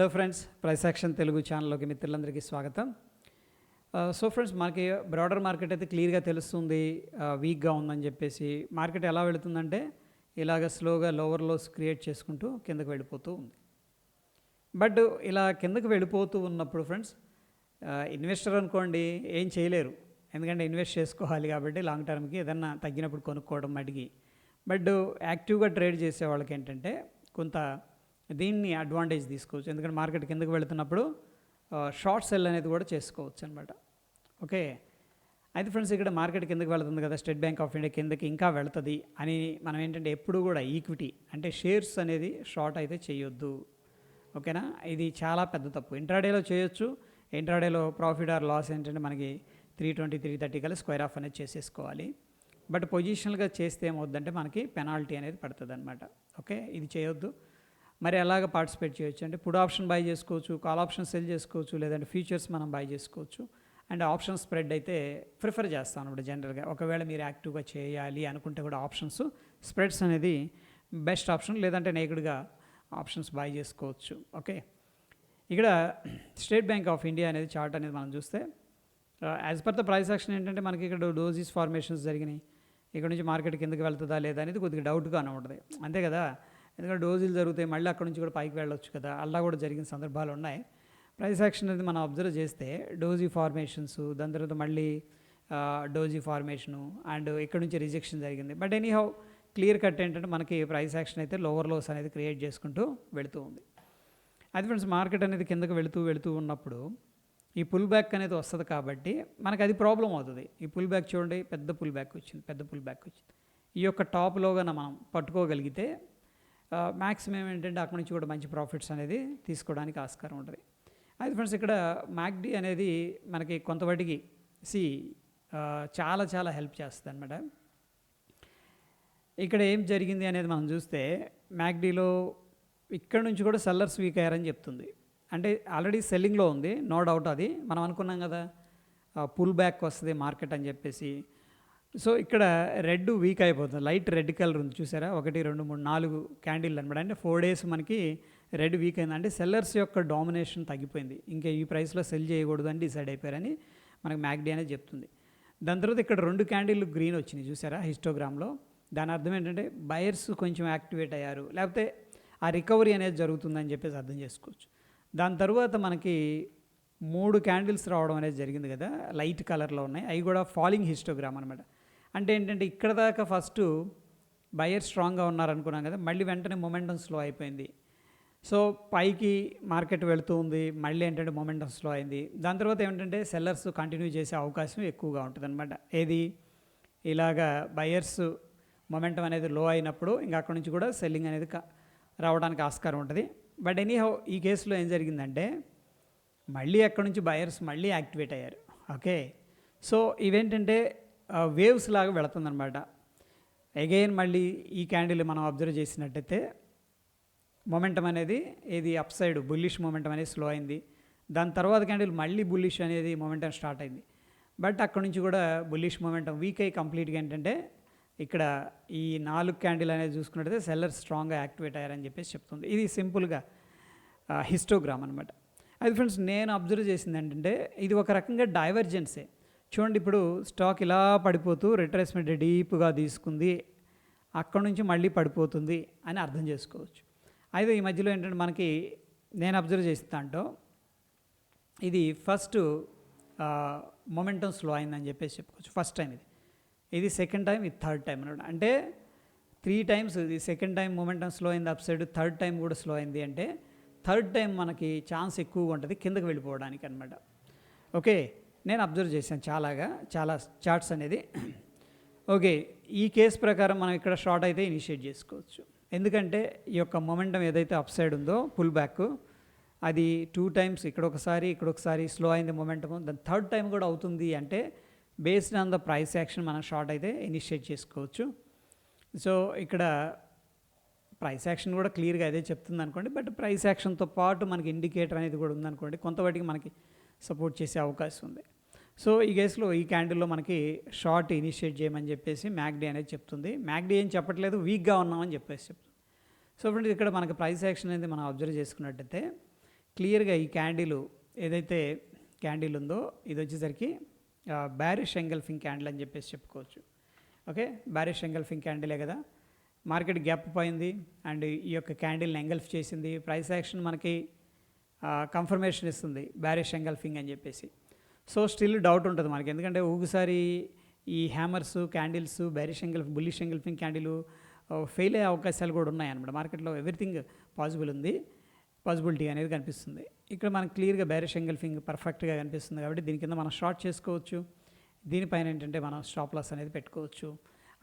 Hello friends price action Telugu ఛానల్లోకి మిత్రులందరికీ స్వాగతం. Uh, సో ఫ్రెండ్స్ మనకి బ్రాడర్ మార్కెట్ అయితే క్లియర్గా తెలుస్తుంది. Uh, వీక్గా ఉందని చెప్పేసి మార్కెట్ ఎలా వెళుతుందంటే ఇలాగ స్లోగా లోవర్ లోస్ క్రియేట్ చేసుకుంటూ కిందకు వెళ్ళిపోతూ ఉంది. బట్ ఇలా కిందకు వెళ్ళిపోతూ ఉన్నప్పుడు ఫ్రెండ్స్ ఇన్వెస్టర్ uh, అనుకోండి ఏం చేయలేరు. ఎందుకంటే ఇన్వెస్ట్ చేసుకోవాలి కాబట్టి లాంగ్ టర్మ్కి ఏదన్నా తగ్గినప్పుడు కొనుక్కోవడం అడిగి బట్ యాక్టివ్గా ట్రేడ్ చేసే వాళ్ళకి ఏంటంటే కొంత దీన్ని అడ్వాంటేజ్ తీసుకోవచ్చు. ఎందుకంటే మార్కెట్ కిందకు వెళుతున్నప్పుడు షార్ట్ సెల్ అనేది కూడా చేసుకోవచ్చు అనమాట ఓకే? అయితే ఫ్రెండ్స్ ఇక్కడ మార్కెట్ కిందకి వెళ్తుంది కదా స్టేట్ బ్యాంక్ ఆఫ్ ఇండియా కిందకి ఇంకా వెళుతుంది అని మనం ఏంటంటే ఎప్పుడు కూడా ఈక్విటీ అంటే షేర్స్ అనేది షార్ట్ అయితే చేయొద్దు. ఓకేనా? ఇది చాలా పెద్ద తప్పు. ఇంట్రాడేలో చేయొచ్చు. ఇంట్రాడేలో ప్రాఫిట్ ఆర్ లాస్ ఏంటంటే మనకి త్రీ ట్వంటీ త్రీ థర్టీ కల్లా స్క్వేర్ ఆఫ్ అనేది చేసేసుకోవాలి. బట్ పొజిషనల్గా చేస్తే ఏమవుద్దంటే మనకి పెనాల్టీ అనేది పడుతుంది అనమాట ఓకే? ఇది చేయొద్దు. మరి ఎలాగ పార్టిసిపేట్ చేయొచ్చు? అంటే పుడ్ ఆప్షన్ బై చేసుకోవచ్చు కాల్ ఆప్షన్ సెల్ చేసుకోవచ్చు లేదంటే ఫీచర్స్ మనం బై చేసుకోవచ్చు. అండ్ ఆప్షన్ స్ప్రెడ్ అయితే ప్రిఫర్ చేస్తాను ఇప్పుడు జనరల్గా. ఒకవేళ మీరు యాక్టివ్గా చేయాలి అనుకుంటే కూడా ఆప్షన్స్. స్ప్రెడ్స్ అనేది బెస్ట్ ఆప్షన్ లేదంటే నేకుడుగా ఆప్షన్స్ బై చేసుకోవచ్చు. ఓకే? ఇక్కడ స్టేట్ బ్యాంక్ ఆఫ్ ఇండియా అనేది చార్ట్ అనేది మనం చూస్తే as per the price action ఏంటంటే మనకి ఇక్కడ డోజీస్ ఫార్మేషన్స్ జరిగినాయి. ఇక్కడ నుంచి మార్కెట్ కిందకి వెళ్తుందా లేదా అనేది కొద్దిగా డౌట్గానే ఉంటుంది. అంతే కదా? ఎందుకంటే డోజులు జరుగుతాయి మళ్ళీ అక్కడ నుంచి కూడా పైకి వెళ్ళొచ్చు కదా అలా కూడా జరిగిన సందర్భాలు ఉన్నాయి. ప్రైస్ యాక్షన్ అనేది మనం అబ్జర్వ్ చేస్తే డోజీ ఫార్మేషన్స్ దాని తర్వాత మళ్ళీ డోజీ ఫార్మేషను అండ్ ఇక్కడ నుంచి రిజెక్షన్ జరిగింది. But anyhow clear cut ఏంటంటే మనకి ప్రైస్ యాక్షన్ అయితే లోవర్ లోస్ అనేది క్రియేట్ చేసుకుంటూ వెళుతూ ఉంది. అది ఫ్రెండ్స్ మార్కెట్ అనేది కిందకు వెళుతూ వెళుతూ ఉన్నప్పుడు ఈ పుల్ బ్యాక్ అనేది వస్తుంది కాబట్టి మనకు అది ప్రాబ్లం అవుతుంది. ఈ పుల్ బ్యాక్ చూడండి పెద్ద పుల్ బ్యాక్ వచ్చింది పెద్ద పుల్ బ్యాక్ వచ్చింది. ఈ యొక్క టాప్లోగా మనం పట్టుకోగలిగితే మ్యాక్సిమం ఏంటంటే అక్కడి నుంచి కూడా మంచి ప్రాఫిట్స్ అనేది తీసుకోవడానికి ఆస్కారం ఉంటుంది. అయితే ఫ్రెండ్స్ ఇక్కడ మ్యాక్డీ అనేది మనకి కొంతవాటికి సి చాలా చాలా హెల్ప్ చేస్తుంది అనమాట ఇక్కడ ఏం జరిగింది అనేది మనం చూస్తే మ్యాక్డీలో ఇక్కడ నుంచి కూడా సెల్లర్స్ వీక్ అయ్యారని చెప్తుంది. అంటే ఆల్రెడీ సెల్లింగ్లో ఉంది నో డౌట్ అది. మనం అనుకున్నాం కదా పుల్ బ్యాక్ వస్తుంది మార్కెట్ అని చెప్పేసి. సో ఇక్కడ రెడ్ వీక్ అయిపోతుంది. లైట్ రెడ్ కలర్ ఉంది చూసారా? ఒకటి రెండు మూడు నాలుగు క్యాండిల్ అనమాట అంటే ఫోర్ డేస్ మనకి రెడ్ వీక్ అయింది. అంటే సెల్లర్స్ యొక్క డామినేషన్ తగ్గిపోయింది. ఇంకా ఈ ప్రైస్లో సెల్ చేయకూడదు అని డిసైడ్ అయిపోయారని మనకి మ్యాగ్డీ అనేది చెప్తుంది. దాని తర్వాత ఇక్కడ రెండు క్యాండిల్ గ్రీన్ వచ్చినాయి చూసారా? హిస్టోగ్రామ్లో దాని అర్థం ఏంటంటే బయర్స్ కొంచెం యాక్టివేట్ అయ్యారు. లేకపోతే ఆ రికవరీ అనేది జరుగుతుందని చెప్పేసి అర్థం చేసుకోవచ్చు. దాని తర్వాత మనకి మూడు క్యాండిల్స్ రావడం అనేది జరిగింది కదా? లైట్ కలర్లో ఉన్నాయి. అవి కూడా ఫాలింగ్ హిస్టోగ్రామ్ అనమాట అంటే ఏంటంటే ఇక్కడ దాకా ఫస్ట్ బయర్ స్ట్రాంగ్గా ఉన్నారనుకున్నాం కదా మళ్ళీ వెంటనే మొమెంటం స్లో అయిపోయింది. సో పైకి మార్కెట్ వెళుతూ ఉంది మళ్ళీ ఏంటంటే మొమెంటం స్లో అయింది. దాని తర్వాత ఏమిటంటే సెల్లర్స్ కంటిన్యూ చేసే అవకాశం ఎక్కువగా ఉంటుంది అనమాట ఏది? ఇలాగా బయర్స్ మొమెంటం అనేది లో అయినప్పుడు ఇంకా అక్కడి నుంచి కూడా సెల్లింగ్ అనేది రావడానికి ఆస్కారం ఉంటుంది. బట్ ఎనీ హౌ ఈ కేసులో ఏం జరిగిందంటే మళ్ళీ అక్కడి నుంచి బయర్స్ మళ్ళీ యాక్టివేట్ అయ్యారు. ఓకే? సో ఇవేంటంటే వేవ్స్ లాగా వెళుతుందనమాట అగైన్ మళ్ళీ ఈ క్యాండిల్ మనం అబ్జర్వ్ చేసినట్టయితే మొమెంటం అనేది ఇది అప్ సైడ్ బుల్లిష్ మొమెంటం అనేది స్లో అయింది. దాని తర్వాత క్యాండిల్ మళ్ళీ బుల్లిష్ అనేది మొమెంటం స్టార్ట్ అయింది. బట్ అక్కడ నుంచి కూడా బుల్లిష్ మొమెంటం వీక్ అయ్యి కంప్లీట్గా ఏంటంటే ఇక్కడ ఈ నాలుగు క్యాండిల్ అనేది చూసుకున్నట్టయితే సెల్లర్ స్ట్రాంగ్గా యాక్టివేట్ అయ్యారని చెప్పేసి చెప్తుంది. ఇది సింపుల్గా హిస్టోగ్రామ్ అనమాట అది ఫ్రెండ్స్ నేను అబ్జర్వ్ చేసింది ఏంటంటే ఇది ఒక రకంగా డైవర్జెన్సే చూడండి ఇప్పుడు స్టాక్ ఇలా పడిపోతూ రిట్రేస్మెంట్ డీప్గా తీసుకుంది అక్కడ నుంచి మళ్ళీ పడిపోతుంది అని అర్థం చేసుకోవచ్చు. అయితే ఈ మధ్యలో ఏంటంటే మనకి నేను అబ్జర్వ్ చేస్తాంటో ఇది ఫస్ట్ మొమెంటం స్లో అయిందని చెప్పేసి చెప్పుకోవచ్చు ఫస్ట్ టైం ఇది. ఇది సెకండ్ టైం ఇది థర్డ్ టైం అనమాట అంటే త్రీ టైమ్స్ ఇది సెకండ్ టైం మొమెంటం స్లో అయింది అప్ సైడ్ థర్డ్ టైం కూడా స్లో అయింది అంటే థర్డ్ టైం మనకి ఛాన్స్ ఎక్కువగా ఉంటుంది కిందకి వెళ్ళిపోవడానికి అనమాట ఓకే? నేను అబ్జర్వ్ చేశాను చాలాగా చాలా చార్ట్స్ అనేది. ఓకే ఈ కేసు ప్రకారం మనం ఇక్కడ షార్ట్ అయితే ఇనిషియేట్ చేసుకోవచ్చు. ఎందుకంటే ఈ యొక్క మొమెంటం ఏదైతే అప్ సైడ్ ఉందో పుల్ బ్యాక్ అది టూ టైమ్స్ ఇక్కడ ఒకసారి ఇక్కడ ఒకసారి స్లో అయింది మొమెంటము దాని థర్డ్ టైం కూడా అవుతుంది అంటే based on the price action మనం షార్ట్ అయితే ఇనిషియేట్ చేసుకోవచ్చు. సో ఇక్కడ ప్రైస్ యాక్షన్ కూడా క్లియర్గా అదే చెప్తుంది అనుకోండి బట్ ప్రైస్ యాక్షన్తో పాటు మనకి ఇండికేటర్ అనేది కూడా ఉందనుకోండి కొంతవాటికి మనకి సపోర్ట్ చేసే అవకాశం ఉంది. సో ఈ కేసులో ఈ క్యాండిల్లో మనకి షార్ట్ ఇనిషియేట్ చేయమని చెప్పేసి మ్యాగ్డీ అనేది చెప్తుంది. మ్యాగ్డీ ఏం చెప్పట్లేదు వీక్గా ఉన్నామని చెప్పేసి చెప్తుంది. సో ఫ్రెండ్స్ ఇక్కడ మనకి ప్రైస్ యాక్షన్ అనేది మనం అబ్జర్వ్ చేసుకున్నట్టయితే క్లియర్గా ఈ క్యాండిల్ ఏదైతే క్యాండిల్ ఉందో ఇది వచ్చేసరికి బ్యారిష్ ఎంగల్ఫింగ్ క్యాండిల్ అని చెప్పేసి చెప్పుకోవచ్చు. ఓకే? బ్యారిష్ ఎంగల్ఫింగ్ క్యాండిలే కదా? మార్కెట్ గ్యాప్ పోయింది. అండ్ ఈ యొక్క క్యాండిల్ని ఎంగల్ఫ్ చేసింది. ప్రైస్ యాక్షన్ మనకి కన్ఫర్మేషన్ ఇస్తుంది బ్యారిష్ ఎంగల్ఫింగ్ అని చెప్పేసి. సో స్టిల్ డౌట్ ఉంటుంది మనకి. ఎందుకంటే ఒకసారి ఈ hammers candles bearish engulfing bullish engulfing candle fail అయ్యే అవకాశాలు కూడా ఉన్నాయి అనమాట మార్కెట్లో ఎవ్రీథింగ్ పాసిబుల్ ఉంది పాసిబిలిటీ అనేది కనిపిస్తుంది. ఇక్కడ మనకు క్లియర్గా బ్యారిష్ ఎంగల్ఫింగ్ పర్ఫెక్ట్గా కనిపిస్తుంది కాబట్టి దీని కింద మనం షార్ట్ చేసుకోవచ్చు. దీనిపైన ఏంటంటే మనం స్టాప్ లాస్ అనేది పెట్టుకోవచ్చు.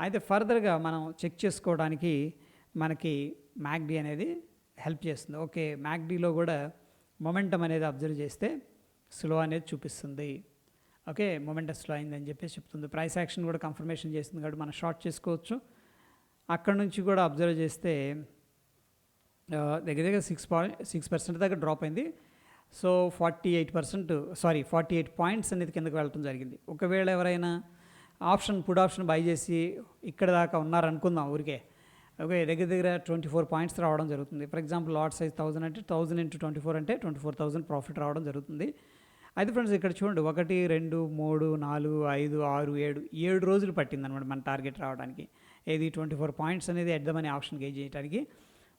అయితే ఫర్దర్గా మనం చెక్ చేసుకోవడానికి మనకి మ్యాక్డీ అనేది హెల్ప్ చేస్తుంది. ఓకే మ్యాక్డీలో కూడా మొమెంటం అనేది అబ్జర్వ్ చేస్తే స్లో అనేది చూపిస్తుంది. ఓకే మొమెంటం స్లో అయిందని చెప్పేసి చెప్తుంది. ప్రైస్ యాక్షన్ కూడా కన్ఫర్మేషన్ చేస్తుంది కాబట్టి మనం షార్ట్ చేసుకోవచ్చు. అక్కడ నుంచి కూడా అబ్జర్వ్ చేస్తే దగ్గర దగ్గర సిక్స్ పాయింట్ సిక్స్ పర్సెంట్ దాకా డ్రాప్ అయింది. So forty eight percent sorry forty eight points అనేది కిందకు వెళ్ళటం జరిగింది. ఒకవేళ ఎవరైనా ఆప్షన్ పుడ్ ఆప్షన్ బై చేసి ఇక్కడ దాకా ఉన్నారనుకుందాం ఊరికే. ఓకే దగ్గర దగ్గర ట్వంటీ ఫోర్ పాయింట్స్ రావడం జరుగుతుంది. For example lot size thousand అంటే థౌసండ్ ఇంటూ ట్వంటీ ఫోర్ అంటే ట్వంటీ ఫోర్ థౌసండ్ ప్రాఫిట్ రావడం జరుగుతుంది. అయితే ఫ్రెండ్స్ ఇక్కడ చూడండి ఒకటి రెండు మూడు నాలుగు ఐదు ఆరు ఏడు ఏడు రోజులు పట్టింది అనమాట మన టార్గెట్ రావడానికి. ఏది ట్వంటీ ఫోర్ పాయింట్స్ అనేది ఎడ్దామని ఆప్షన్ గేజ్ చేయడానికి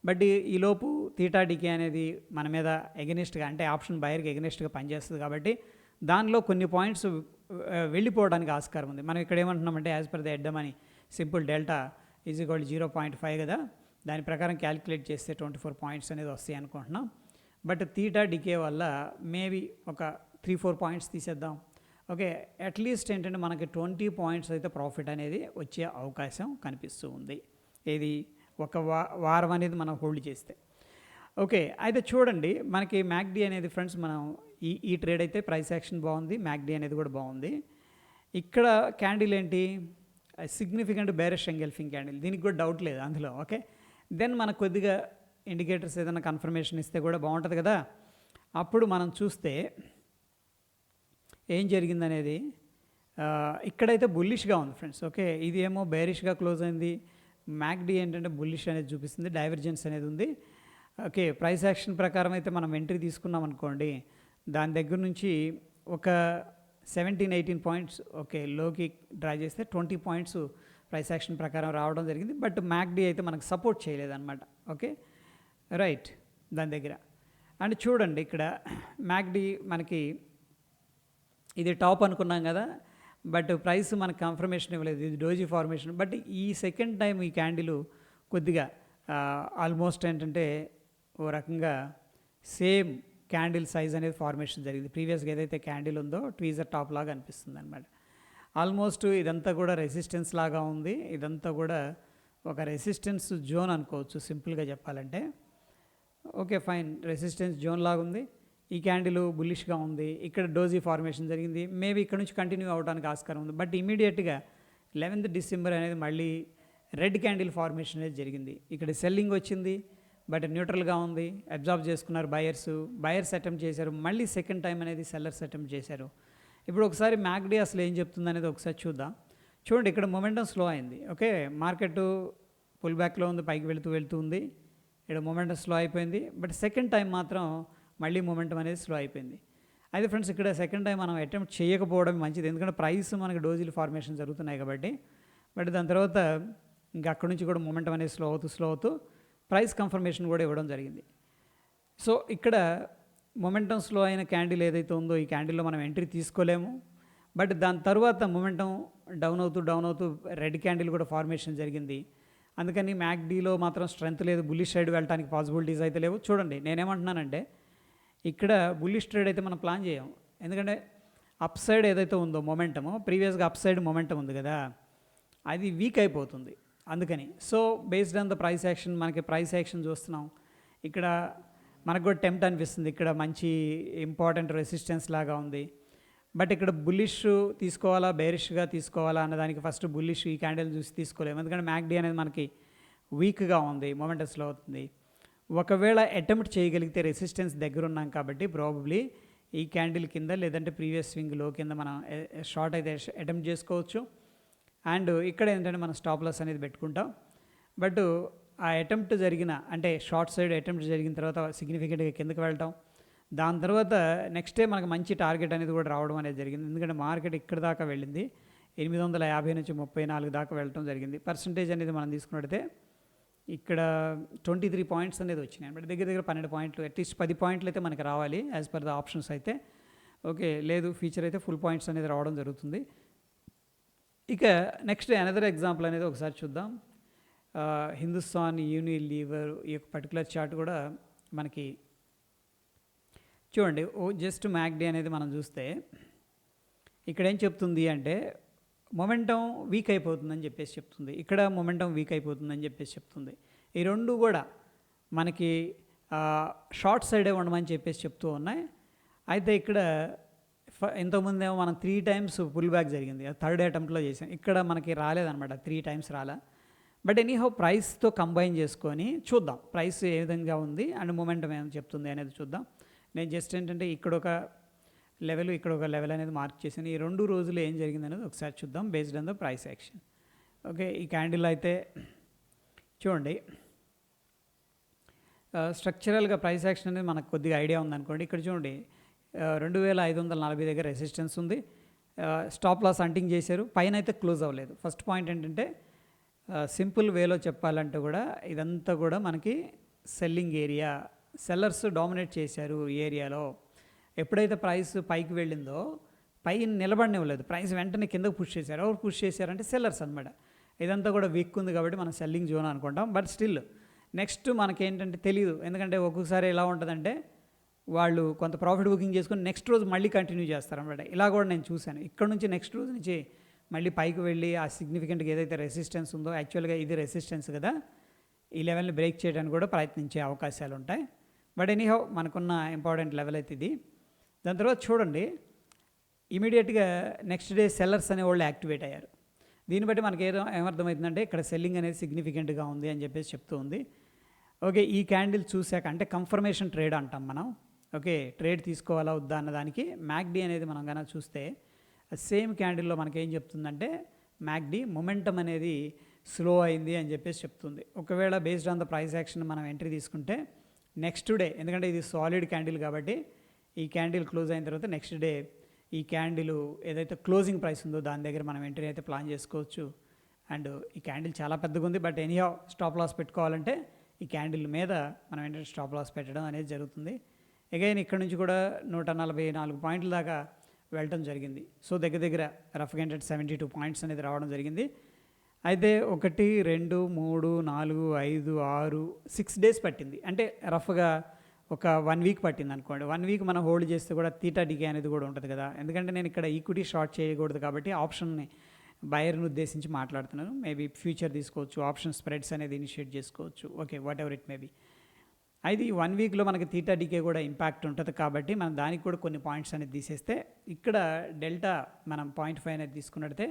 బట్ ఈలోపు తీటా డికే అనేది మన మీద ఎగనిస్ట్గా అంటే ఆప్షన్ బయర్కి ఎగనిస్ట్గా పనిచేస్తుంది కాబట్టి దానిలో కొన్ని పాయింట్స్ వెళ్ళిపోవడానికి ఆస్కారం ఉంది. మనం ఇక్కడ ఏమంటున్నామంటే as per the ఎడ్డమని simple delta is equal zero point five కదా దాని ప్రకారం క్యాలిక్యులేట్ చేస్తే ట్వంటీ ఫోర్ పాయింట్స్ అనేది వస్తాయి అనుకుంటున్నాం. బట్ తీటా డికే వల్ల మేబీ ఒక త్రీ ఫోర్ పాయింట్స్ తీసేద్దాం. ఓకే అట్లీస్ట్ ఏంటంటే మనకి ట్వంటీ పాయింట్స్ అయితే ప్రాఫిట్ అనేది వచ్చే అవకాశం కనిపిస్తూ ఉంది. ఇది ఒక వా వారం అనేది మనం హోల్డ్ చేస్తే. ఓకే అయితే చూడండి మనకి మ్యాక్డీ అనేది ఫ్రెండ్స్ మనం ఈ ఈ ట్రేడ్ అయితే ప్రైస్ యాక్షన్ బాగుంది మ్యాక్డీ అనేది కూడా బాగుంది. ఇక్కడ క్యాండిల్ ఏంటి? సిగ్నిఫికెంట్ బేరష్ ఎంగెల్ఫింగ్ క్యాండిల్ దీనికి కూడా డౌట్ లేదు అందులో ఓకే దెన్ మనకు కొద్దిగా ఇండికేటర్స్ ఏదైనా కన్ఫర్మేషన్ ఇస్తే కూడా బాగుంటుంది కదా? అప్పుడు మనం చూస్తే ఏం జరిగిందనేది ఇక్కడైతే బుల్లిష్గా ఉంది ఫ్రెండ్స్ ఓకే ఇది ఏమో బేరిష్గా క్లోజ్ అయింది. మ్యాక్డి ఏంటంటే బుల్లిష్ అనేది చూపిస్తుంది డైవర్జెన్స్ అనేది ఉంది. ఓకే ప్రైస్ యాక్షన్ ప్రకారం అయితే మనం ఎంట్రీ తీసుకున్నాం అనుకోండి దాని దగ్గర నుంచి ఒక సెవెంటీన్ ఎయిటీన్ పాయింట్స్ ఓకే లోకి డ్రా చేస్తే ట్వంటీ పాయింట్స్ ప్రైస్ యాక్షన్ ప్రకారం రావడం జరిగింది. బట్ మ్యాక్డీ అయితే మనకు సపోర్ట్ చేయలేదన్నమాట ఓకే రైట్ దాని దగ్గర. అండ్ చూడండి ఇక్కడ మ్యాక్డీ మనకి ఇది టాప్ అనుకున్నాం కదా బట్ ప్రైస్ మనకు కన్ఫర్మేషన్ ఇవ్వలేదు. ఇది డోజీ ఫార్మేషన్ బట్ ఈ సెకండ్ టైం ఈ క్యాండిల్ కొద్దిగా uh, ఆల్మోస్ట్ ఏంటంటే ఓ రకంగా సేమ్ క్యాండిల్ సైజ్ అనేది ఫార్మేషన్ జరిగింది. ప్రీవియస్గా ఏదైతే క్యాండిల్ ఉందో ట్వీజర్ టాప్ లాగా అనిపిస్తుంది అనమాట ఆల్మోస్ట్ ఇదంతా కూడా రెసిస్టెన్స్ లాగా ఉంది. ఇదంతా కూడా ఒక రెసిస్టెన్స్ జోన్ అనుకోవచ్చు సింపుల్గా చెప్పాలంటే. Okay fine. రెసిస్టెన్స్ జోన్ లాగా ఉంది. ఈ క్యాండిల్ బుల్లిష్గా ఉంది. ఇక్కడ డోజీ ఫార్మేషన్ జరిగింది. మేబీ ఇక్కడ నుంచి కంటిన్యూ అవడానికి ఆస్కారం ఉంది. బట్ ఇమీడియట్గా లెవెన్త్ డిసెంబర్ అనేది మళ్ళీ రెడ్ క్యాండిల్ ఫార్మేషన్ అనేది జరిగింది. ఇక్కడ సెల్లింగ్ వచ్చింది. బట్ న్యూట్రల్గా ఉంది. అబ్జార్బ్ చేసుకున్నారు బయర్స్. బయర్స్ అటెంప్ట్ చేశారు. మళ్ళీ సెకండ్ టైం అనేది సెల్లర్స్ అటెంప్ట్ చేశారు. ఇప్పుడు ఒకసారి మ్యాక్డీ అసలు ఏం చెప్తుంది అనేది ఒకసారి చూద్దాం. చూడండి ఇక్కడ మొమెంటం స్లో అయింది. ఓకే మార్కెట్ పుల్ బ్యాక్లో ఉంది పైకి వెళుతూ వెళ్తూ ఉంది. ఇక్కడ మొమెంటం స్లో అయిపోయింది. బట్ సెకండ్ టైం మాత్రం మళ్ళీ మొమెంటం అనేది స్లో అయిపోయింది. అయితే ఫ్రెండ్స్ ఇక్కడ సెకండ్ టైం మనం అటెంప్ట్ చేయకపోవడం మంచిది. ఎందుకంటే ప్రైస్ మనకి డోజీలు ఫార్మేషన్ జరుగుతున్నాయి కాబట్టి. బట్ దాని తర్వాత ఇంకా అక్కడ నుంచి కూడా మొమెంటం అనేది స్లో అవుతూ స్లో అవుతూ ప్రైస్ కన్ఫర్మేషన్ కూడా ఇవ్వడం జరిగింది. సో ఇక్కడ మొమెంటమ్స్లో అయిన క్యాండిల్ ఏదైతే ఉందో ఈ క్యాండిల్లో మనం ఎంట్రీ తీసుకోలేము. బట్ దాని తర్వాత మొమెంటం డౌన్ అవుతూ డౌన్ అవుతూ రెడ్ క్యాండిల్ కూడా ఫార్మేషన్ జరిగింది. అందుకని మ్యాక్డీలో మాత్రం స్ట్రెంత్ లేదు. బుల్లిష్ సైడ్ వెళ్ళడానికి పాసిబిలిటీస్ అయితే లేవు. చూడండి నేనేమంటున్నానంటే ఇక్కడ బుల్లిష్ ట్రేడ్ అయితే మనం ప్లాన్ చేయం. ఎందుకంటే అప్ సైడ్ ఏదైతే ఉందో మొమెంటము ప్రీవియస్గా అప్ సైడ్ మొమెంటం ఉంది కదా అది వీక్ అయిపోతుంది. అందుకని. So based on the price action మనకి ప్రైస్ యాక్షన్ చూస్తున్నాం. ఇక్కడ మనకు కూడా టెంప్ట్ అనిపిస్తుంది. ఇక్కడ మంచి ఇంపార్టెంట్ రెసిస్టెన్స్ లాగా ఉంది. బట్ ఇక్కడ బుల్లిష్ తీసుకోవాలా బేరిష్గా తీసుకోవాలా అన్న దానికి ఫస్ట్ బుల్లిష్ ఈ క్యాండిల్ చూసి తీసుకోలేము. ఎందుకంటే మ్యాక్డీ అనేది మనకి వీక్గా ఉంది మొమెంటస్లో అవుతుంది. ఒకవేళ అటెంప్ట్ చేయగలిగితే రెసిస్టెన్స్ దగ్గర ఉన్నాం కాబట్టి ప్రాబబ్లీ ఈ క్యాండిల్ కింద లేదంటే ప్రీవియస్ స్వింగ్లో కింద మనం eh, షార్ట్ అయితే అటెంప్ట్ చేసుకోవచ్చు. అండ్ ఇక్కడ ఏంటంటే మనం స్టాప్ లాస్ అనేది పెట్టుకుంటాం. బట్ ఆ అటెంప్ట్ జరిగిన అంటే షార్ట్ సైడ్ అటెంప్ట్ జరిగిన తర్వాత సిగ్నిఫికెంట్గా కిందకి వెళ్ళటం దాని తర్వాత నెక్స్ట్ డే మనకు మంచి టార్గెట్ అనేది కూడా రావడం అనేది జరిగింది. ఎందుకంటే మార్కెట్ ఇక్కడ దాకా వెళ్ళింది. ఎనిమిది వందల యాభై నుంచి ముప్పై నాలుగు దాకా వెళ్ళడం జరిగింది. పర్సంటేజ్ అనేది మనం తీసుకున్నట్టయితే ఇక్కడ ట్వంటీ త్రీ పాయింట్స్ అనేది వచ్చినాయి. అనమాట దగ్గర దగ్గర పన్నెండు పాయింట్లు అట్లీస్ట్ పది పాయింట్లు అయితే మనకి రావాలి యాజ్ పర్ ద ఆప్షన్స్ అయితే. ఓకే లేదు ఫీచర్ అయితే ఫుల్ పాయింట్స్ అనేది రావడం జరుగుతుంది. ఇక నెక్స్ట్ అనదర్ ఎగ్జాంపుల్ అనేది ఒకసారి చూద్దాం. హిందుస్థాన్ యూని లీవర్ ఈ యొక్క పర్టికులర్ చార్ట్ కూడా మనకి చూడండి. ఓ జస్ట్ మ్యాక్డే అనేది మనం చూస్తే ఇక్కడ ఏం చెప్తుంది అంటే మొమెంటం వీక్ అయిపోతుందని చెప్పేసి చెప్తుంది. ఇక్కడ మొమెంటం వీక్ అయిపోతుందని చెప్పేసి చెప్తుంది. ఈ రెండు కూడా మనకి షార్ట్ సైడే ఉండమని చెప్పేసి చెప్తూ ఉన్నాయి. అయితే ఇక్కడ ఫ- మనం త్రీ టైమ్స్ పుల్ బ్యాక్ జరిగింది. థర్డ్ అటెంప్ట్లో చేసాం. ఇక్కడ మనకి రాలేదనమాట త్రీ టైమ్స్ రాలా. బట్ ఎనీహౌ ప్రైస్తో కంబైన్ చేసుకొని చూద్దాం. ప్రైస్ ఏ విధంగా ఉంది అండ్ మూమెంటం ఏమైనా చెప్తుంది అనేది చూద్దాం. నేను జస్ట్ ఏంటంటే ఇక్కడ ఒక లెవెల్ ఇక్కడ ఒక లెవెల్ అనేది మార్క్ చేశాను. ఈ రెండు రోజులు ఏం జరిగింది అనేది ఒకసారి చూద్దాం based on the price action okay ఈ క్యాండిల్ అయితే చూడండి. స్ట్రక్చరల్గా ప్రైస్ యాక్షన్ అనేది మనకు కొద్దిగా ఐడియా ఉందనుకోండి. ఇక్కడ చూడండి. రెండు వేల ఐదు వందల నలభై దగ్గర రెసిస్టెన్స్ ఉంది. స్టాప్ లాస్ అంటింగ్ చేశారు. పైన అయితే క్లోజ్ అవ్వలేదు. ఫస్ట్ పాయింట్ ఏంటంటే సింపుల్ వేలో చెప్పాలంటే కూడా ఇదంతా కూడా మనకి సెల్లింగ్ ఏరియా సెల్లర్స్ డామినేట్ చేశారు ఈ ఏరియాలో. ఎప్పుడైతే ప్రైస్ పైకి వెళ్ళిందో పైన నిలబడనివ్వలేదు. ప్రైస్ వెంటనే కిందకు పుష్ చేశారు. ఎవరు పుష్ చేశారంటే సెల్లర్స్ అనమాట ఇదంతా కూడా వీక్ ఉంది కాబట్టి మనం సెల్లింగ్ జోన్ అనుకుంటాం. బట్ స్టిల్ నెక్స్ట్ మనకేంటంటే తెలియదు ఎందుకంటే ఒక్కొక్కసారి ఎలా ఉంటుందంటే వాళ్ళు కొంత ప్రాఫిట్ బుకింగ్ చేసుకొని నెక్స్ట్ రోజు మళ్ళీ కంటిన్యూ చేస్తారన్నమాట ఇలా కూడా నేను చూశాను. ఇక్కడ నుంచి నెక్స్ట్ రోజు నుంచి మళ్ళీ పైకి వెళ్ళి ఆ సిగ్నిఫికెంట్గా ఏదైతే రెసిస్టెన్స్ ఉందో యాక్చువల్గా ఇది రెసిస్టెన్స్ కదా ఈ లెవెల్ని బ్రేక్ చేయడానికి కూడా ప్రయత్నించే అవకాశాలు ఉంటాయి. బట్ ఎనీహౌ మనకున్న ఇంపార్టెంట్ లెవెల్ అయితే ఇది. దాని తర్వాత చూడండి ఇమీడియట్గా నెక్స్ట్ డే సెల్లర్స్ అనే వాళ్ళు యాక్టివేట్ అయ్యారు. దీన్ని బట్టి మనకి ఏదో ఏమర్థమవుతుందంటే ఇక్కడ సెల్లింగ్ అనేది సిగ్నిఫికెంట్గా ఉంది అని చెప్పేసి చెప్తూ ఉంది. ఓకే ఈ క్యాండిల్ చూశాక అంటే కన్ఫర్మేషన్ ట్రేడ్ అంటాం మనం. ఓకే ట్రేడ్ తీసుకోవాలా వద్దా అన్న దానికి మ్యాక్డీ అనేది మనం కనుక చూస్తే సేమ్ క్యాండిల్లో మనకి ఏం చెప్తుందంటే మ్యాక్డీ మొమెంటం అనేది స్లో అయింది అని చెప్పేసి చెప్తుంది. ఒకవేళ based on the price action మనం ఎంట్రీ తీసుకుంటే నెక్స్ట్ డే ఎందుకంటే ఇది సాలిడ్ క్యాండిల్ కాబట్టి ఈ క్యాండిల్ క్లోజ్ అయిన తర్వాత నెక్స్ట్ డే ఈ క్యాండిల్ ఏదైతే క్లోజింగ్ ప్రైస్ ఉందో దాని దగ్గర మనం ఎంట్రీ అయితే ప్లాన్ చేసుకోవచ్చు. అండ్ ఈ క్యాండిల్ చాలా పెద్దగా ఉంది బట్ ఎనీహౌ స్టాప్ లాస్ పెట్టుకోవాలంటే ఈ క్యాండిల్ మీద మనం ఏంటంటే స్టాప్ లాస్ పెట్టడం అనేది జరుగుతుంది. అగైన్ ఇక్కడ నుంచి కూడా నూట నలభై నాలుగు పాయింట్ల దాకా వెళ్ళటం జరిగింది. సో దగ్గర దగ్గర రఫ్గా ఏంటంటే సెవెంటీ టూ పాయింట్స్ అనేది రావడం జరిగింది. అయితే ఒకటి రెండు మూడు నాలుగు ఐదు ఆరు సిక్స్ డేస్ పట్టింది. అంటే రఫ్గా ఒక వన్ వీక్ పట్టింది అనుకోండి. వన్ వీక్ మనం హోల్డ్ చేస్తే కూడా తీటా డిగే అనేది కూడా ఉంటుంది కదా. ఎందుకంటే నేను ఇక్కడ ఈక్విటీ షార్ట్ చేయకూడదు కాబట్టి ఆప్షన్ని బయర్ని ఉద్దేశించి మాట్లాడుతున్నాను. మేబీ ఫ్యూచర్ తీసుకోవచ్చు ఆప్షన్ స్ప్రెడ్స్ అనేది ఇనిషియేట్ చేసుకోవచ్చు. Okay what ever it maybe అయితే ఈ వన్ వీక్లో మనకి తీటా డికే కూడా ఇంపాక్ట్ ఉంటుంది కాబట్టి మనం దానికి కూడా కొన్ని పాయింట్స్ అనేది తీసేస్తే ఇక్కడ డెల్టా మనం పాయింట్ ఫైవ్ అనేది తీసుకున్నట్టే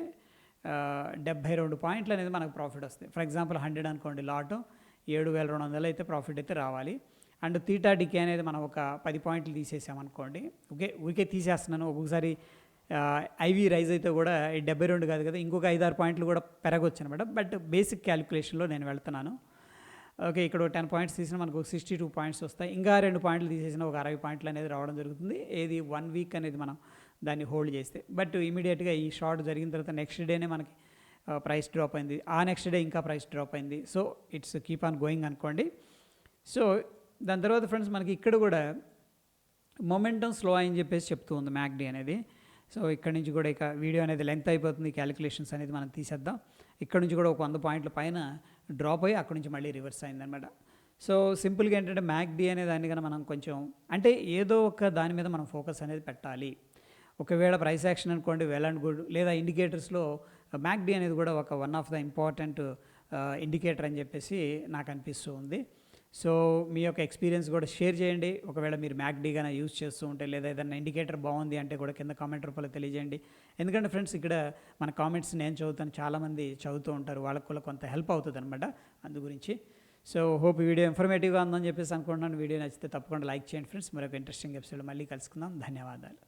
డెబ్బై రెండు పాయింట్లు అనేది మనకు ప్రాఫిట్ వస్తాయి. ఫర్ ఎగ్జాంపుల్ హండ్రెడ్ అనుకోండి లాట్ ఏడు వేల రెండు వందలు అయితే ప్రాఫిట్ అయితే రావాలి. అండ్ తీటా డికే అనేది మనం ఒక పది పాయింట్లు తీసేసామనుకోండి ఓకే ఊరికే తీసేస్తున్నాను. ఒక్కొక్కసారి ఐవి రైజ్ అయితే కూడా ఈ డెబ్బై రెండు కాదు కదా ఇంకొక ఐదారు పాయింట్లు కూడా పెరగొచ్చు అనమాట బట్ బేసిక్ క్యాలిక్యులేషన్లో నేను వెళ్తున్నాను. ఓకే ఇక్కడ టెన్ పాయింట్స్ తీసిన మనకు సిక్స్టీ టూ పాయింట్స్ వస్తాయి. ఇంకా రెండు పాయింట్లు తీసేసిన ఒక అరవై పాయింట్లు అనేది రావడం జరుగుతుంది. ఏది వన్ వీక్ అనేది మనం దాన్ని హోల్డ్ చేస్తే. బట్ ఇమీడియట్గా ఈ షార్ట్ జరిగిన తర్వాత నెక్స్ట్ డేనే మనకి ప్రైస్ డ్రాప్ అయింది. ఆ నెక్స్ట్ డే ఇంకా ప్రైస్ డ్రాప్ అయింది. So it's keep on going అనుకోండి. సో దాని తర్వాత ఫ్రెండ్స్ మనకి ఇక్కడ కూడా మొమెంటం స్లో అని చెప్పేసి చెప్తూ ఉంది మ్యాక్డీ అనేది. సో ఇక్కడ నుంచి కూడా ఇక వీడియో అనేది లెంత్ అయిపోతుంది. క్యాలిక్యులేషన్స్ అనేది మనం తీసేద్దాం. ఇక్కడ నుంచి కూడా ఒక వంద పాయింట్ల పైన డ్రాప్ అయ్యి అక్కడ నుంచి మళ్ళీ రివర్స్ అయిందనమాట. సో సింపుల్గా ఏంటంటే మ్యాక్డీ అనే దాన్ని కన్నా మనం కొంచెం అంటే ఏదో ఒక దాని మీద మనం ఫోకస్ అనేది పెట్టాలి. ఒకవేళ ప్రైస్ యాక్షన్ అనుకోండి వెల్ అండ్ గుడ్ లేదా ఇండికేటర్స్లో మ్యాక్డీ అనేది కూడా ఒక one of the important indicator అని చెప్పేసి నాకు అనిపిస్తూ ఉంది. సో మీ యొక్క ఎక్స్పీరియన్స్ కూడా షేర్ చేయండి. ఒకవేళ మీరు మ్యాక్డీ కానీ యూజ్ చేస్తూ ఉంటే లేదా ఏదైనా ఇండికేటర్ బాగుంది అంటే కూడా కింద కామెంట్ రూపంలో తెలియజేయండి. ఎందుకంటే ఫ్రెండ్స్ ఇక్కడ మన కామెంట్స్ నేను చదువుతాను చాలామంది చదువుతూ ఉంటారు. వాళ్ళకు కూడా కొంత హెల్ప్ అవుతుంది అనమాట అందు గురించి. సో హోప్ వీడియో ఇన్ఫర్మేటివ్గా ఉందని చెప్పేసి అనుకుంటున్నాను. వీడియో నచ్చితే తప్పకుండా లైక్ చేయండి ఫ్రెండ్స్. మరొక ఇంట్రెస్టింగ్ ఎపిసోడ్ మళ్ళీ కలుసుకుందాం. ధన్యవాదాలు.